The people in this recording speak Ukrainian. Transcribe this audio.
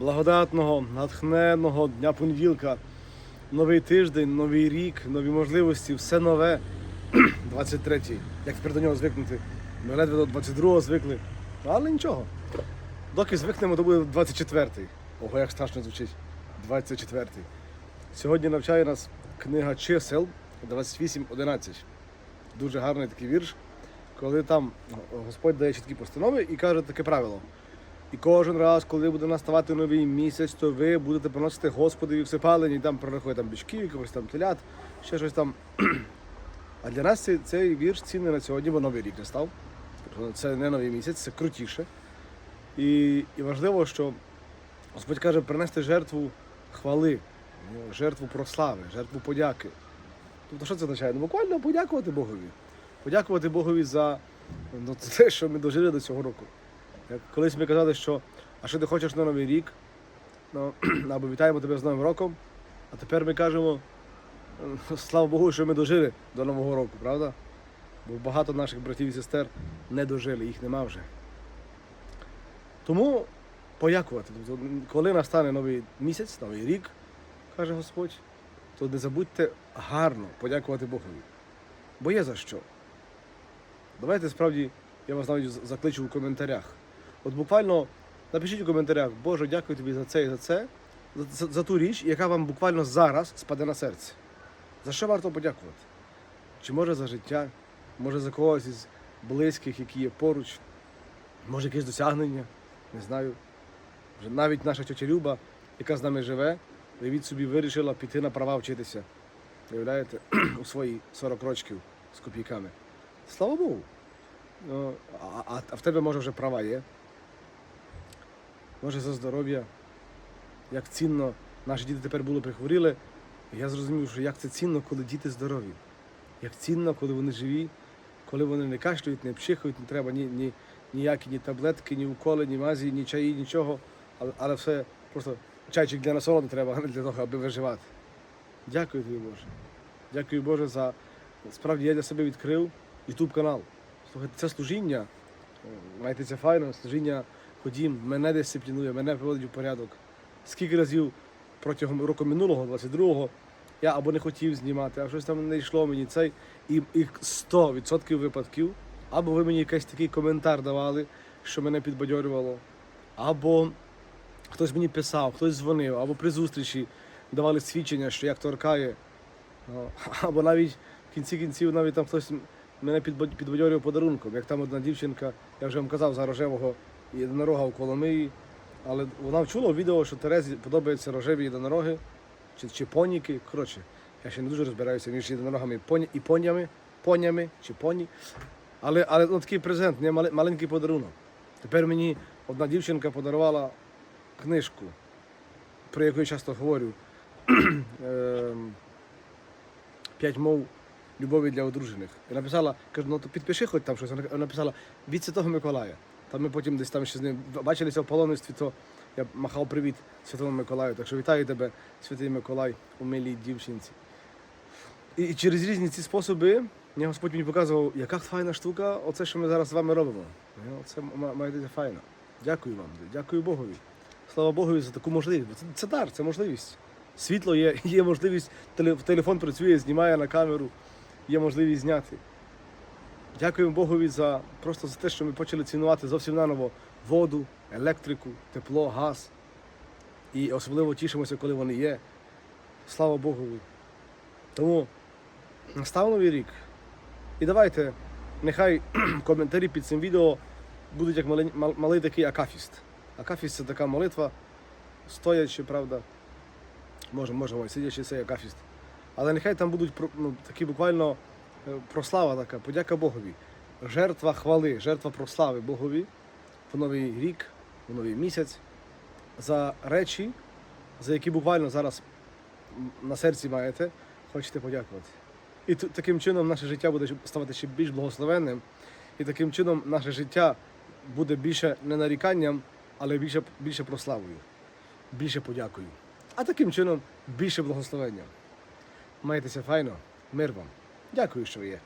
благодатного, натхненного дня понеділка. Новий тиждень, новий рік, нові можливості, все нове. 23-й. Як тепер до нього звикнути? Ми ледве до 22-го звикли. Але нічого. Доки звикнемо, то буде 24-й. Ого, як страшно звучить. 24-й. Сьогодні навчає нас книга чисел 28.11. Дуже гарний такий вірш, коли там Господь дає чіткі постанови і каже таке правило. І кожен раз, коли буде наставати новий місяць, то ви будете приносити Господові всепалені, і там прорахує там бічків, якогось там телят, ще щось там. А для нас цей, цей вірш цінний на сьогодні, бо новий рік не став. Тобто Це не новий місяць, це крутіше. І, і важливо, що Господь каже принести жертву хвали, жертву прослави, жертву подяки. Тобто, що це означає? Ну, буквально подякувати Богові. Подякувати Богові за ну, те, що ми дожили до цього року. Як колись ми казали, що а що ти хочеш на Новий рік? Ну, або вітаємо тебе з Новим роком. А тепер ми кажемо, «Е, слава Богу, що ми дожили до Нового року, правда? Бо багато наших братів і сестер не дожили, їх нема вже. Тому подякувати. Тобто, коли настане новий місяць, новий рік, каже Господь, то не забудьте гарно подякувати Богові. Бо є за що. Давайте справді, я вас навіть закличу у коментарях. От буквально напишіть у коментарях, Боже, дякую тобі за це і за це, за, за, ту річ, яка вам буквально зараз спаде на серце. За що варто подякувати? Чи може за життя, може за когось із близьких, які є поруч, може якесь досягнення, не знаю. Вже навіть наша тетя Люба, яка з нами живе, уявіть собі, вирішила піти на права вчитися. Уявляєте, у свої 40 років з копійками. Слава Богу. Ну, а, а, а в тебе може вже права є. Може за здоров'я. Як цінно наші діти тепер були прихворіли. Я зрозумів, що як це цінно, коли діти здорові. Як цінно, коли вони живі, коли вони не кашлюють, не пчихають, не треба ні, ні, ніякі ні таблетки, ні уколи, ні мазі, ні чаї, нічого. Але, але все просто чайчик для насолоди треба, а не для того, аби виживати. Дякую тобі, Боже. Дякую, Боже, за справді я для себе відкрив YouTube канал. Слухайте, це служіння. Знаєте, це файно, служіння ходім, мене дисциплінує, мене приводить у порядок. Скільки разів протягом року минулого, 22-го, я або не хотів знімати, а щось там не йшло мені цей. І, і 100% випадків, або ви мені якийсь такий коментар давали, що мене підбадьорювало, або хтось мені писав, хтось дзвонив, або при зустрічі давали свідчення, що як торкає. Або навіть в кінці кінців навіть там хтось мене підбадьорював подарунком. Як там одна дівчинка, я вже вам казав за рожевого єдинорога у Коломиї, але вона вчула у відео, що Терезі подобаються рожеві єдинороги чи, чи поніки. Коротше, я ще не дуже розбираюся між єдинорогами і, понями, понями чи поні. Але, але ну, такий презент, не маленький подарунок. Тепер мені одна дівчинка подарувала книжку, про яку я часто говорю. Ем, П'ять мов любові для одружених. І написала, кажу, ну то підпиши хоч там щось. Вона написала від Святого Миколая. Там ми потім десь там ще з ним бачилися в паломництві, то я махав привіт Святому Миколаю. Так що вітаю тебе, Святий Миколай, у милій дівчинці. І, через різні ці способи мені Господь мені показував, яка файна штука, оце, що ми зараз з вами робимо. Ну, Це має бути файно. Дякую вам, дякую Богові. Слава Богові за таку можливість. Це, це дар, це можливість. Світло є, є можливість, телефон працює, знімає на камеру, є можливість зняти. Дякуємо Богові за просто за те, що ми почали цінувати зовсім наново воду, електрику, тепло, газ. І особливо тішимося, коли вони є. Слава Богові. Тому настав новий рік. І давайте, нехай коментарі під цим відео будуть як малий, мал- малий такий акафіст. Акафіст це така молитва, стоячи, правда. Може, може, сидячи цей акафіст. Але нехай там будуть ну, такі буквально прослава така, подяка Богові. Жертва хвали, жертва прослави Богові в новий рік, в новий місяць за речі, за які буквально зараз на серці маєте, хочете подякувати. І таким чином наше життя буде ставати ще більш благословенним, і таким чином наше життя буде більше не наріканням, але більше, більше прославою, більше подякою. А таким чином більше благословення. Майтеся файно, мир вам. Дякую, що є.